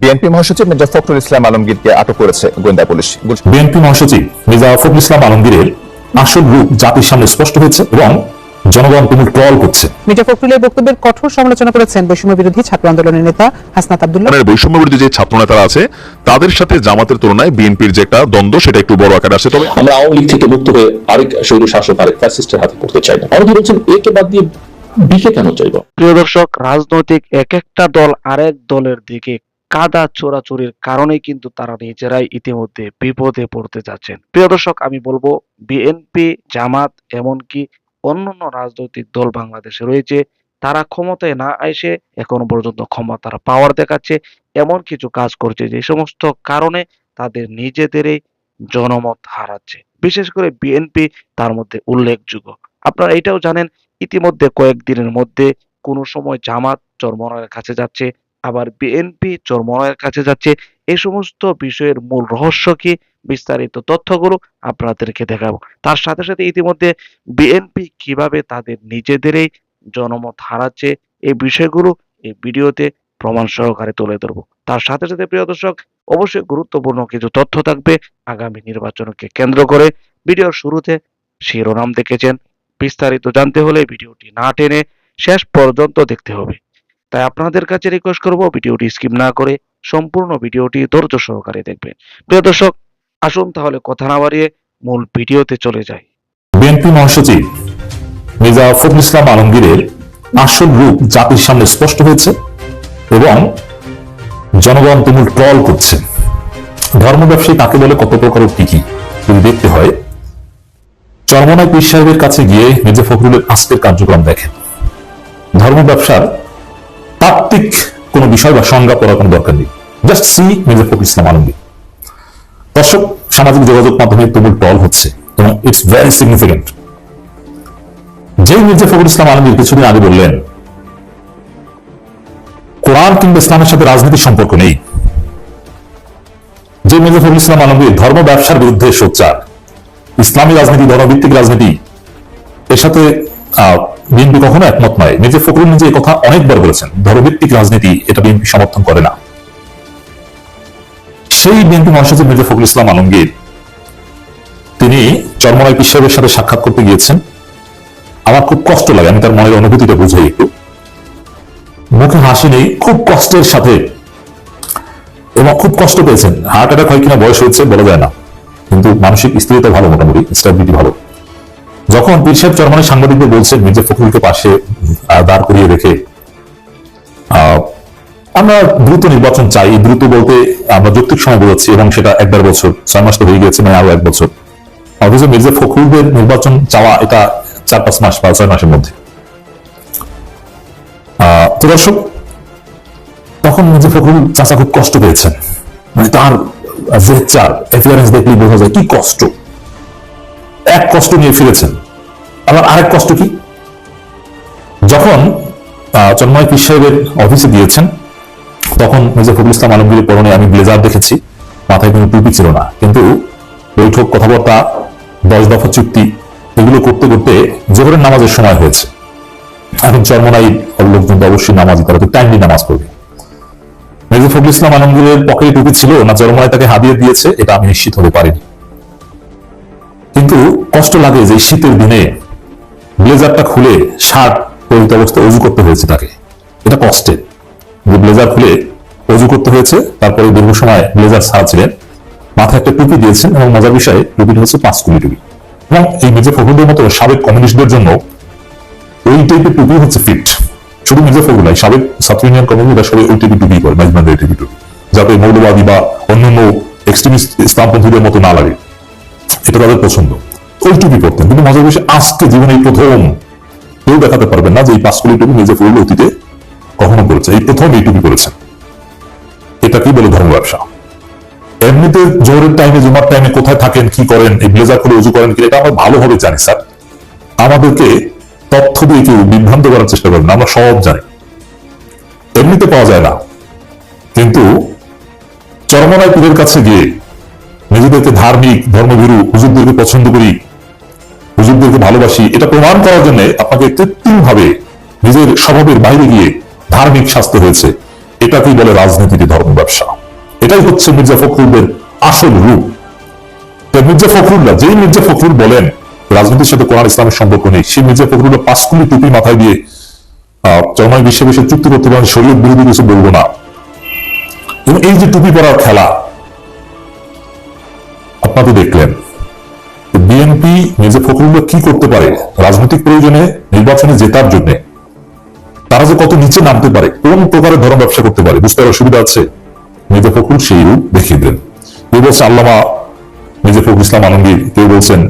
BNP মহাসচিব মির্জা ফখরুল ইসলাম আলমগীরকে আটক করেছে গোয়েন্দা পুলিশ। বিএনপি মহাসচিব মির্জা ফখরুল ইসলাম আলমগীরের আসল রূপ জাতির সামনে স্পষ্ট হয়েছে এবং জনগণ তুমুল ট্রল করছে। মির্জা ফখরুলের বক্তব্যের কঠোর সমালোচনা করেছেন বৈষম্য বিরোধী ছাত্র আন্দোলনের নেতা হাসনাত আব্দুল্লাহ। বৈষম্য বিরোধী যে ছাত্র নেতারা আছে তাদের সাথে জামাতের তুলনায় বিএনপির যে একটা দ্বন্দ্ব সেটা একটু বড় আকারে আসছে। তবে আমরা আওয়ামী লীগ থেকে মুক্ত হয়ে আরেক শৈল শাসক আরেক ফ্যাসিস্টের হাতে পড়তে চাই না। অনেকে বলছেন একে বাদ দিয়ে বিকে কেন চাইব? প্রিয় দর্শক রাজনৈতিক এক একটা দল আরেক দলের দিকে কাদা চোরাচুরির কারণে কিন্তু তারা নিজেরাই ইতিমধ্যে বিপদে পড়তে যাচ্ছেন। প্রিয় দর্শক, আমি বলব বিএনপি জামাত, এমনকি অন্যান্য রাজনৈতিক দল বাংলাদেশে রয়েছে, তারা ক্ষমতায় না এসে এখনও পর্যন্ত ক্ষমতার পাওয়ার দেখাচ্ছে, এমন কিছু কাজ করছে যে সমস্ত কারণে তাদের নিজেদেরই জনমত হারাচ্ছে। বিশেষ করে বিএনপি তার মধ্যে উল্লেখযোগ্য। আপনারা এটাও জানেন, ইতিমধ্যে কয়েকদিনের মধ্যে কোনো সময় জামাত চরমনায়ের কাছে যাচ্ছে আবার বিএনপি চরমনায়ের কাছে যাচ্ছে। এই সমস্ত বিষয়ের মূল রহস্য কি? বিস্তারিত তথ্যগুলো আপনাদেরকে দেখাবো। তার সাথে সাথে ইতিমধ্যে বিএনপি কীভাবে তাদের নিজেদেরই জনমত হারাচ্ছে এই বিষয়গুলো এই ভিডিওতে প্রমাণ সহকারে তুলে ধরবো। তার সাথে সাথে প্রিয় দর্শক, অবশ্যই গুরুত্বপূর্ণ কিছু তথ্য থাকবে। আগামী নির্বাচনকে কেন্দ্র করে ভিডিওর শুরুতে শিরোনাম দেখেছেন। বিস্তারিত জানতে হলে ভিডিওটি না টেনে শেষ পর্যন্ত দেখতে হবে। তাই আপনাদের কাছে রিকোয়েস্ট করব ভিডিওটি স্কিপ না করে সম্পূর্ণ ভিডিওটি ধৈর্য সহকারে দেখবেন। প্রিয় দর্শক, আসুন তাহলে কথা না বাড়িয়ে মূল ভিডিওতে চলে যাই। বিএনপি মহাসচিব মির্জা ফখরুল ইসলাম আলমগীরের আসল রূপ জাতির সামনে স্পষ্ট হয়েছে এবং জনগণ তুমুল ট্রল করছে। ধর্ম ব্যবসায়ী তাকে বলে কত প্রকার কি কি যদি দেখতে হয়, চরমনায় পীর সাহেবের কাছে গিয়ে মির্জা ফখরুলের আজকের কার্যক্রম দেখেন। ধর্ম ব্যবসার তাত্ত্বিক কোনো বিষয় বা সংজ্ঞা পড়ার কোনো দরকার নেই। জাস্ট সি মির্জা ফখরুল ইসলাম আলমগীর দর্শক, সামাজিক যোগাযোগ মাধ্যমে তুমুল টল হচ্ছে এবং ইটস ভেরি সিগনিফিকেন্ট যেই মির্জা ফখরুল ইসলাম আলমগীর কিছুদিন আগে বললেন, কোরআন কিংবা ইসলামের সাথে রাজনীতির সম্পর্ক নেই। যে মির্জা ফখরুল ইসলাম আলমগীর ধর্ম ব্যবসার বিরুদ্ধে সোচ্চার, ইসলামী রাজনীতি, ধর্মভিত্তিক রাজনীতি, এর সাথে বিএনপি কখনো একমত নয়। মির্জা ফখরুল নিজে কথা অনেকবার বলেছেন। ধর্মভিত্তিক রাজনীতি এটা বিএনপি সমর্থন করে না। সেই বিএনপি মহাসচিব মির্জা ফখরুল ইসলাম আলমগীর, তিনি চরমনাই পীর সাথে সাক্ষাৎ করতে গিয়েছেন। আমার খুব কষ্ট লাগে, আমি তার মনের অনুভূতিটা বুঝাই একটু। মুখে হাসি নেই, খুব কষ্টের সাথে। এবং খুব কষ্ট পেয়েছেন। হার্ট অ্যাটাক হয় কিনা বয়স হয়েছে বলা যায় না। কিন্তু মানসিক স্থিরতা ভালো মোটামুটি, স্ট্যাবিলিটি ভালো। যখন পীর সাহেব চরমনাই সাংবাদিকদের বলছেন মির্জা ফখরুলকে পাশে দাঁড় করিয়ে রেখে আমরা দ্রুত নির্বাচন চাই, দ্রুত বলতে আমরা যৌক্তিক সময় বোঝাচ্ছি এবং সেটা এক বছর, ছয় মাস তো হয়ে গেছে মানে আরও এক বছর। অথচ মির্জা ফখরুলদের নির্বাচন চাওয়া এটা চার পাঁচ মাস বা ছয় মাসের মধ্যে। তো দর্শক, তখন মির্জা ফখরুল চাচা খুব কষ্ট পেয়েছেন। মানে তার জেচার অ্যাপিয়ারেন্স দেখলেই বোঝা যায় কি কষ্ট। এক কষ্ট নিয়ে ফিরেছেন। আবার আরেক কষ্ট কি? যখন চন্ময় পীর সাহেবের অফিসে গিয়েছেন, তখন মির্জা ফখরুল ইসলাম আলমগীরের পরনে আমি ব্লেজার দেখেছি, মাথায় কোনো টুপি ছিল না। কিন্তু বৈঠক, কথাবার্তা, দশ দফা চুক্তি, এগুলো করতে করতে জোহরের নামাজের সময় হয়েছে। এখন চর্মনাই লোকজন অবশ্যই নামাজ তারা তো টাইমলি নামাজ পড়বে। মির্জা ফখরুল ইসলাম আলমগীরের পকেটে টুপি ছিল, না চরমনাই তাকে হাদিয়ে দিয়েছে, এটা আমি নিশ্চিত হতে পারিনি। কিন্তু কষ্ট লাগে যে শীতের দিনে ব্লেজারটা খুলে শার্ট পরিহিত অবস্থায় অজু করতে হয়েছে তাকে। এটা কষ্টের। যে ব্লেজার খুলে অজু করতে হয়েছে, তারপরে দীর্ঘ সময় ব্লেজার ছাড়া মাথায় একটা টুপি দিয়েছেন এবং মজার বিষয়ে, টুপিটা হচ্ছে পাঁচ কুড়ি টুপি। এবং এই মির্জা ফখরুলের মতো সাবেক কমিউনিস্টদের জন্য ওই টাইপের টুপি হচ্ছে ফিট শুধু মির্জা ফখরুল নয়, সাবেক ছাত্র ইউনিয়ন কমিউনিস্টরা সবাই ওই টাইপের টুপি করে মাঝবান্ধের এই টাইপের টুপি। যাতে মৌলবাদী বা অন্যান্য এক্সট্রিমিস্ট ইসলামপন্থীদের মতো না লাগে। এটা তাদের পছন্দ। ওই টুপি পরতেন কিন্তু মজার বিষয় আজকে জীবনে এই প্রথম কেউ দেখাতে পারবেন না যে এই পাঁচকুলি টুপি মির্জা ফখরুল অতীতে কখনো করেছে। এই প্রথম এই টুপি করেছেন। এটা কি বলে ধর্ম ব্যবসা? এমনিতে জোরের টাইমে জুমার টাইমে কোথায় থাকেন, কি করেন, এই ব্লেজার করে উজু করেন কি এটা আমরা ভালোভাবে জানি, স্যার। আমাদেরকে তথ্য দিয়ে কেউ বিভ্রান্ত করার চেষ্টা করেন আমরা সব জানি। এমনিতে পাওয়া যায় না। কিন্তু চরমনায় পীরের কাছে গিয়ে নিজেদেরকে ধার্মিক, ধর্মভীরু, হুজুরদেরকে পছন্দ করি হুজুরদেরকে ভালোবাসি, এটা প্রমাণ করার জন্য আপনাকে কৃত্রিম ভাবে নিজের স্বভাবের বাইরে গিয়ে ধার্মিক শাস্তি হয়েছে। এটাকেই বলে রাজনীতিতে ধর্ম ব্যবসা। এটাই হচ্ছে মির্জা ফখরুলদের আসল রূপ। মির্জা ফখরুল্লাহ, যেই মির্জা ফখরুল বলেন, রাজনীতির সাথে কোরআন ইসলামের সম্পর্ক নেই, সেই মির্জা ফখরুল্লাহ পাঁচকুলি টুপি মাথায় দিয়ে চরমায় বিশ্বে বসে চুক্তি করতে পারেন, শরীয়ত বিরোধী কিছু বলব না। এবং এই যে টুপি পরার খেলা আপনারা দেখলেন বিএনপি মির্জা ফখরুল্লাহ কি করতে পারে? রাজনৈতিক প্রয়োজনে নির্বাচনে জেতার জন্য। তারা যে কত নিচে নামতে পারে, কোন প্রকারের ধর্ম ব্যবসা করতে পারে, বুঝতে পারার সুবিধা আছে? মির্জা ফখরুল সেই রূপ দেখিয়ে দেন। কেউ বলছে আল্লামা মির্জা ফখরুল ইসলাম আলমগীর, কেউ বলছেন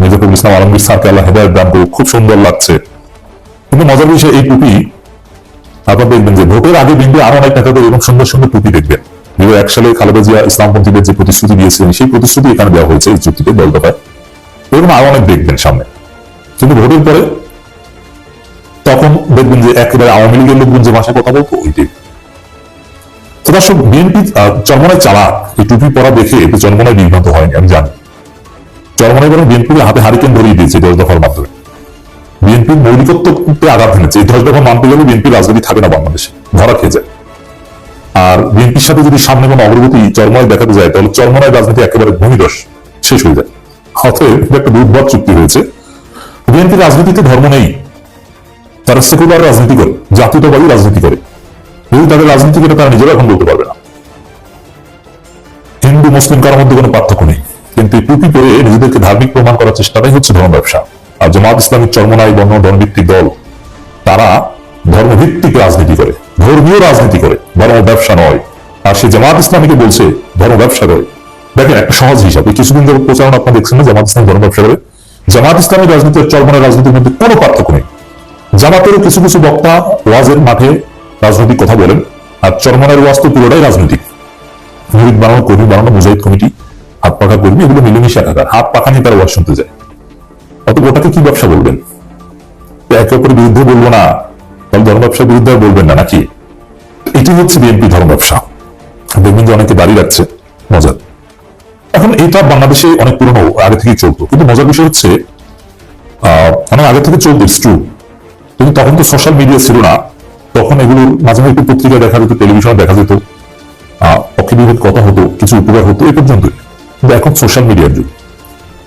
মির্জা ফখরুল ইসলাম আলমগীর স্যারকে আল্লাহ হেদায়ত দান করুক, খুব সুন্দর লাগছে। কিন্তু মজার বিষয়, এই টুপি আপনারা দেখবেন যে ভোটের আগে বিন্দু আরও অনেক নেতাদের এরকম সুন্দর সুন্দর টুপি দেখবেন। দু এক সালে খালেদা জিয়া ইসলামপন্থীদের যে প্রতিশ্রুতি দিয়েছিলেন, সেই প্রতিশ্রুতি এখানে দেওয়া হয়েছে এই চুক্তিতে, দল দফায়। এরকম আরও অনেক দেখবেন সামনে। কিন্তু ভোটের পরে তখন দেখবেন যে একেবারে আওয়ামী লীগের লোকজন যে ভাষায় কথা বলতো, ওইটাই। তো দর্শক বিএনপি চরমনায় চালাক, এই টুপি পরা দেখে চরমনায় বিভ্রান্ত হয়নি, আমি জানি। চরমনায় বরং বিএনপির হাতে হারিকেন ধরিয়ে দিয়েছে দশ দফার মাধ্যমে। বিএনপির মৌলিকত্বকে আঘাত এনেছে এই দশ দফা মানতে গেলে বিএনপি রাজনীতি থাকে না বাংলাদেশে, ধরা খেয়ে যায়। আর বিএনপির সাথে যদি সামনে কোনো অগ্রগতি চরমনায় দেখাতে যায়, তাহলে চরমনায় রাজনীতি একেবারে ভূমিদশ শেষ হয়ে যায়। অতএব একটা দুর্বল চুক্তি হয়েছে। বিএনপির রাজনীতিতে ধর্ম নেই। তারা সেকুলার রাজনীতি করে, জাতীয়তাবাদী রাজনীতি করে। যদি তাদের রাজনীতি করে, তারা নিজেরা এখন বলতে পারবে না। হিন্দু, মুসলিম, কারোর মধ্যে কোনো পার্থক্য নেই। কিন্তু এই টুপি নিজেদেরকে ধার্মিক প্রমাণ করার চেষ্টাটাই হচ্ছে ধর্ম ব্যবসা। আর জামাত ইসলামী চর্মনাই বর্ণ ধর্মভিত্তিক দল, তারা ধর্মভিত্তিক রাজনীতি করে, ধর্মীয় রাজনীতি করে ধর্ম ব্যবসা নয়। আর সে জামাত ইসলামীকে বলছে, ধর্ম ব্যবসা করে। দেখেন, একটা সহজ হিসাব। কিছুদিন ধরে প্রচারণা আপনারা দেখছেন না, জামাত ইসলাম ধর্ম ব্যবসা করে। জামাত ইসলামী রাজনীতি আর চর্মনের রাজনীতির মধ্যে কোনো পার্থক্য নেই। জামাতেরও কিছু কিছু বক্তা ওয়াজের মাঠে রাজনৈতিক কথা বলেন, আর চরমনের ওয়াজ তো পুরোটাই রাজনৈতিক। মুরিদ বানানো, কর্মী বানানো, মুজাহিদ কমিটি, হাত পাখা কর্মী, এগুলো মিলেমিশে একাকার। হাত পাখা নিয়ে তারা ওয়াজ শুনতে যায়। অত ওটাকে কি ব্যবসা বলবেন? একে অপরের বিরুদ্ধে বলব না। তাহলে ধর্ম ব্যবসার বিরুদ্ধে বলবেন না, নাকি? এটি হচ্ছে বিএনপি ধর্ম ব্যবসা। দেখবেন যে অনেকে দাঁড়িয়ে রাখছে, মজার। এখন এটা বাংলাদেশে অনেক পুরনো, আগে থেকেই চলতো। কিন্তু মজার বিষয় হচ্ছে অনেক আগে থেকে চলতো ট্রু কিন্তু তখন তো সোশ্যাল মিডিয়া ছিল না। তখন এগুলো মাঝে মাঝে একটু পত্রিকা দেখা যেত টেলিভিশনে দেখা যেত। বিরোধ কথা হতো, কিছু উপকার হতো এ পর্যন্ত কিন্তু এখন সোশ্যাল মিডিয়ার যুগ।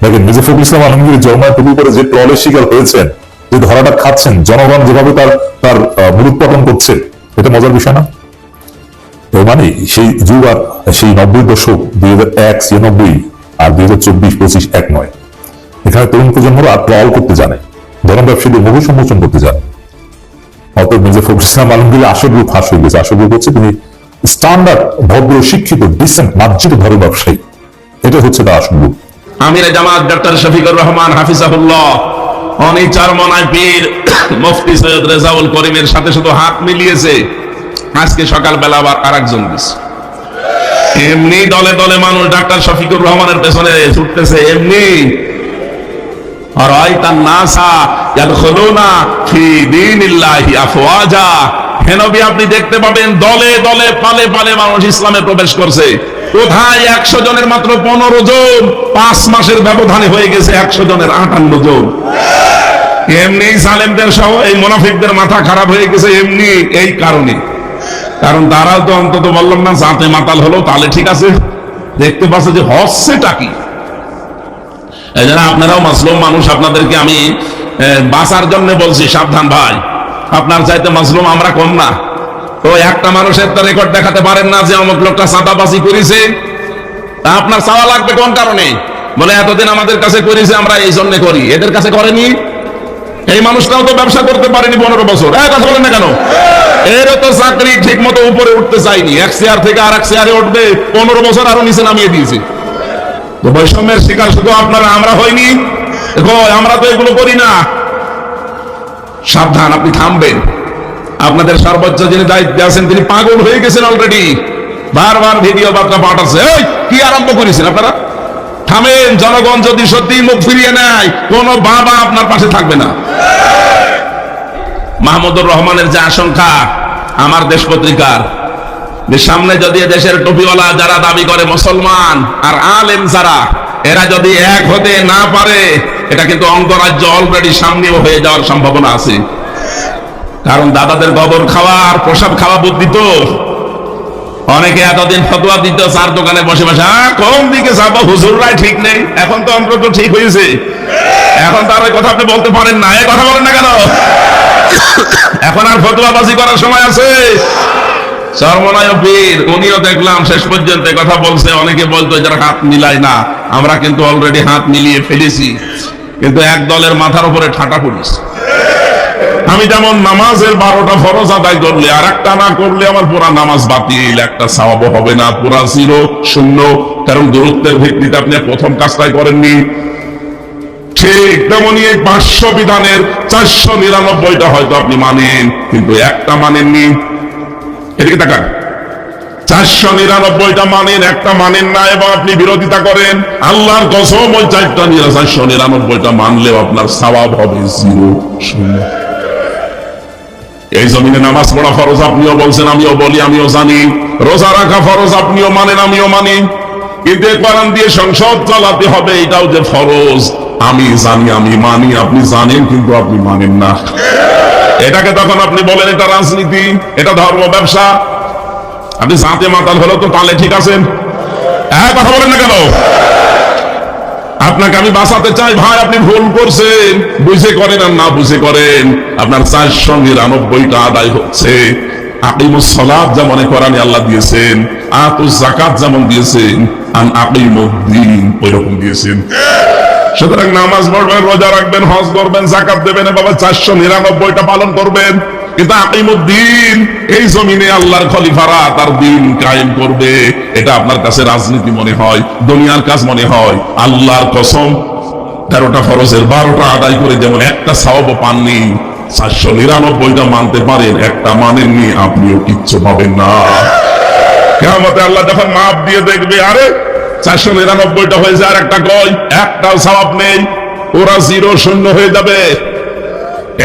দেখেন, মির্জা ফখরুল ইসলাম আলমগীর জন্মায় টুপি করে যে ট্রলের শিকার হয়েছেন, যে ধরাটা খাচ্ছেন, জনগণ যেভাবে তার তার মূলোৎপাদন করছে, এটা মজার বিষয় না? মানে সেই যুগ আর সেই নব্বই দশক দুই হাজার এক, ছিয়ানব্বই আর দুই হাজার চব্বিশ পঁচিশ এক নয়। এখানে তরুণ প্রজন্মরা ট্রল করতে জানে ধর্ম ব্যবসায়ীদের মুখ সম্মোচন করতে জানে। মির্জা ফখরুল ইসলাম আলমগীর আসল রূপ হয়ে গেছে। আসল রূপ হচ্ছে তিনি স্ট্যান্ডার্ড ভদ্র, শিক্ষিত ডিসেন্ট মার্জিত ব্যবসায়ী এটা হচ্ছে তার আসল রূপ। আমির জামাত ডক্টর শফিকুর রহমান, হাফিজাহুল্লাহ অনি চারমনায় পীর, মুফতি সৈয়দ রেজাউল করিমের সাথে শুধু হাত মিলিয়েছে। আজকে সকালবেলা আবার আর একজন দিছে এমনি দলে দলে মানুষ ডাক্তার শফিকুর রহমানের পেছনে ছুটতেছে, এমনি। আর আইতান নাসা ইয়াদখুলুনা ফি দীনিল্লাহি আফওয়াজা। আপনি দেখতে পাবেন দলে দলে পালে পালে মানুষ ইসলামে প্রবেশ করছে। কোথায় একশো জনের মাত্র পনেরো জন? পাঁচ মাসের ব্যবধানে হয়ে গেছে একশো জনের আটান্ন জন। এমনি সালেমদের সহ এই মোনাফিকদের মাথা খারাপ হয়ে গেছে, এমনি এই কারণে। কারণ তারাও তো অন্তত বললাম না যাতে মাতাল হলো, তাহলে ঠিক আছে। দেখতে পাচ্ছে যে হচ্ছেটা কি। এই আপনারাও মাসলুম মানুষ, আপনাদেরকে আমি বাঁচার জন্য বলছি, সাবধান ভাই। আপনার চাইতে মাসলুম আমরা কম না। তো একটা মানুষের তো রেকর্ড দেখাতে পারেন না যে অমুক লোকটা চাঁদাবাজি করেছে। আপনার চাওয়া লাগবে কোন কারণে? বলে, এতদিন আমাদের কাছে করেছে, আমরা এই জন্য করি। এদের কাছে করেনি? এই মানুষটাও তো ব্যবসা করতে পারেনি পনেরো বছর। এক কথা বলেন না কেন? এরও তো চাকরি ঠিক মতো উপরে উঠতে চাইনি এক চেয়ার থেকে আর এক চেয়ারে উঠবে, পনেরো বছর আরও নিচে নামিয়ে দিয়েছে। তো বৈষম্যের শিকার শুধু আপনারা, আমরা হইনি। আমরা তো এগুলো করি না। সাবধান, আপনি থামবেন। আপনাদের সর্বোচ্চ যিনি দায়িত্বে আছেন, তিনি পাগল হয়ে গেছেন অলরেডি বারবার ভিডিও বার্তা পাঠাচ্ছে। কি আরম্ভ করেছেন আপনারা? থামেন, জনগণ যদি সত্যি মুখ ফিরিয়ে নেয়, কোন বাবা আপনার পাশে থাকবে না। মাহমুদুর রহমানের যে আশঙ্কা, আমার দেশ পত্রিকার সামনে যদি দেশের টুপিওয়ালা যারা দাবি করে মুসলমান আর আলেম যারা, এরা যদি এক হতে না পারে, এটা কিন্তু অঙ্গরাজ্য অলরেডি সামনেও হয়ে যাওয়ার সম্ভাবনা আছে। কারণ দাদাদের গোবর খাওয়ার, প্রসাদ খাওয়া বুদ্ধি তো। অনেকে এতদিন ফতোয়া দিত চার দোকানে বসে বসে "আহ, কোন দিকে যাব? হুজুররাই ঠিক নেই। এখন তো অন্তত ঠিক হয়েছে এখন তো আর ওই কথা আপনি বলতে পারেন না। এই কথা বলেন না কেন? এখন আর ফতোয়াবাজি করার সময় আছে। সর্বনয় পীর উনিও দেখলাম শেষ পর্যন্ত কথা বলছে। অনেকে বলতো যারা হাত মিলায় না। আমরা কিন্তু অলরেডি হাত মিলিয়ে ফেলেছি। কিন্তু এক দলের মাথার উপরে ঠাটা পড়িস আমি যেমন নামাজের বারোটা ফরজ আদায় করলে আর একটা না করলে আমার পুরা নামাজ বাতিল, একটা সওয়াবও হবে না, পুরা জিরো, শূন্য। কারণ দূরত্বের ভিত্তিতে আপনি প্রথম কাজটাই করেননি। ঠিক তেমনি এই পাঁচশো বিধানের চারশো নিরানব্বইটা হয়তো আপনি মানেন, কিন্তু একটা মানেননি। এদিকে তাকান। চারশো নিরানব্বইটা মানেন, একটা মানেন না, এবং আপনি বিরোধিতা করেন। আল্লাহর কসম ওই চারটা চারশো নিরানব্বইটা মানলেও আপনার সওয়াব হবে জিরো, শূন্য। এই জমিনে নামাজ পড়া ফরজ, আপনিও বলছেন, আমিও বলি, আমিও জানি। রোজা রাখা ফরজ, আপনিও মানেন, আমিও মানি। কিন্তু কোরআন দিয়ে সংসদ চালাতে হবে, এটাও যে ফরজ। আমি জানি, আমি মানি, আপনি জানেন, কিন্তু আপনি মানেন না। এটাকে তখন আপনি বলেন, এটা রাজনীতি, এটা ধর্ম ব্যবসা। আপনি জাতে মাতাল হলেও তো তাহলে ঠিক আছেন। হ্যাঁ কথা বলেন না কেন? আপনাকে আমি বাঁচাতে চাই, ভাই, আপনি ভুল করছেন। বুঝে করেন আর না বুঝে করেন, আপনার চার সঙ্গে নিরানব্বইটা আদায় হচ্ছে। যেমন আল্লাহ দিয়েছেন জাকাত যেমন দিয়েছেন ওই রকম দিয়েছেন। সুতরাং নামাজ পড়বেন, রোজা রাখবেন, হজ করবেন জাকাত দেবেন বাবা চারশো নিরানব্বইটা পালন করবেন। এই জমিনে আল্লাহর খলিফারা তার দিন কায়েম করবে। এটা আপনার কাছে রাজনীতি মনে হয়, দুনিয়ার কাজ মনে হয়। আল্লাহর কসম, তেরোটা ফরজের বারোটা আদায় করে যেমন একটা সাওয়াব পাননি, চারশো নিরানব্বইটা মানতে পারেন, একটা মানেননি, আপনিও কিচ্ছু পাবেন না। আল্লাহ যখন মাপ দিয়ে দেখবে, আরে, চারশো নিরানব্বইটা হয়েছে আর একটা কয় একটাও নেই, ওরা জিরো শূন্য হয়ে যাবে।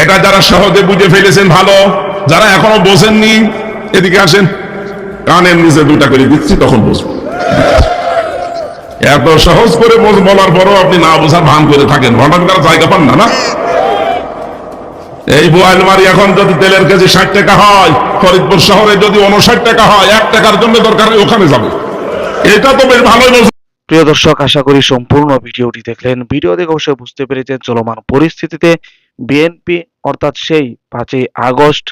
এটা যারা সহজে বুঝে ফেলেছেন, ভালো। যারা এখনও বোঝেননি, এদিকে আসেন। কানের নিচে দুটা করে দিচ্ছি, তখন বুঝবেন এত সহজ করে বলার পরও আপনি না বোঝার ভান করে থাকেন। ঘটনা তারা জায়গা পান না না? এই বোয়াল মারি এখন যদি তেলের কেজি ষাট টাকা হয়, ফরিদপুর শহরে যদি উনষাট টাকা হয়, এক টাকার জন্য দরকার ওখানে যাবে। এটা তো বেশ ভালোই বলছে প্রিয় দর্শক, আশা করি সম্পূর্ণ ভিডিওটি দেখলেন। ভিডিও দেখে অবশ্যই বুঝতে পেরেছেন। চলমান পরিস্থিতিতে বিএনপি অর্থাৎ সেই পাঁচই আগস্ট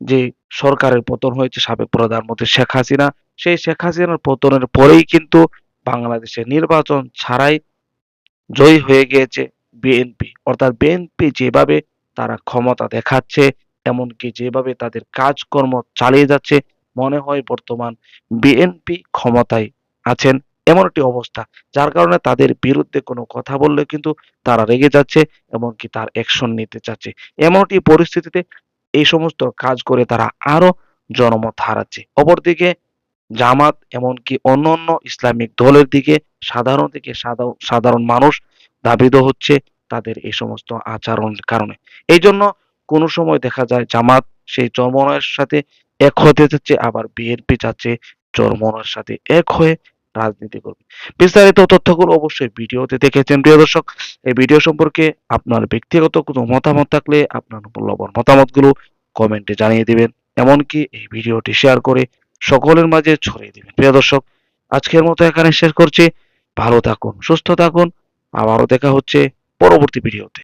যে সরকারের পতন হয়েছে সাবেক প্রধানমন্ত্রী শেখ হাসিনা, সেই শেখ হাসিনার পতনের পরেই কিন্তু বাংলাদেশে নির্বাচন ছাড়াই জয়ী হয়ে গিয়েছে বিএনপি। অর্থাৎ বিএনপি যেভাবে তারা ক্ষমতা দেখাচ্ছে, এমনকি যেভাবে তাদের কাজকর্ম চালিয়ে যাচ্ছে, মনে হয় বর্তমান বিএনপি ক্ষমতায় আছেন। এমন একটি অবস্থা, যার কারণে তাদের বিরুদ্ধে কোনো কথা বললে কিন্তু তারা রেগে যাচ্ছে এমনকি তার অ্যাকশন নিতে চাচ্ছে। এমন একটি পরিস্থিতিতে এই সমস্ত কাজ করে তারা আরও জনমত হারাচ্ছে। অপরদিকে জামাত এমনকি অন্যান্য ইসলামিক দলের দিকে সাধারণ থেকে সাধারণ মানুষ দাবিত হচ্ছে তাদের এই সমস্ত আচরণের কারণে। এই জন্য কোনো সময় দেখা যায় জামাত সেই চরমনয়ের সাথে এক হতে যাচ্ছে, আবার বিএনপি চাচ্ছে চরমনয়ের সাথে এক হয়ে রাজনীতি করবে। বিস্তারিত তথ্যগুলো অবশ্যই ভিডিওতে দেখেছেন। প্রিয় দর্শক, এই ভিডিও সম্পর্কে আপনার ব্যক্তিগত কোনো মতামত থাকলে আপনার মূল্যবান মতামতগুলো কমেন্টে জানিয়ে দিবেন। এমনকি এই ভিডিওটি শেয়ার করে সকলের মাঝে ছড়িয়ে দিবেন। প্রিয় দর্শক, আজকের মতো এখানে শেষ করছি। ভালো থাকুন, সুস্থ থাকুন। আবারও দেখা হচ্ছে পরবর্তী ভিডিওতে।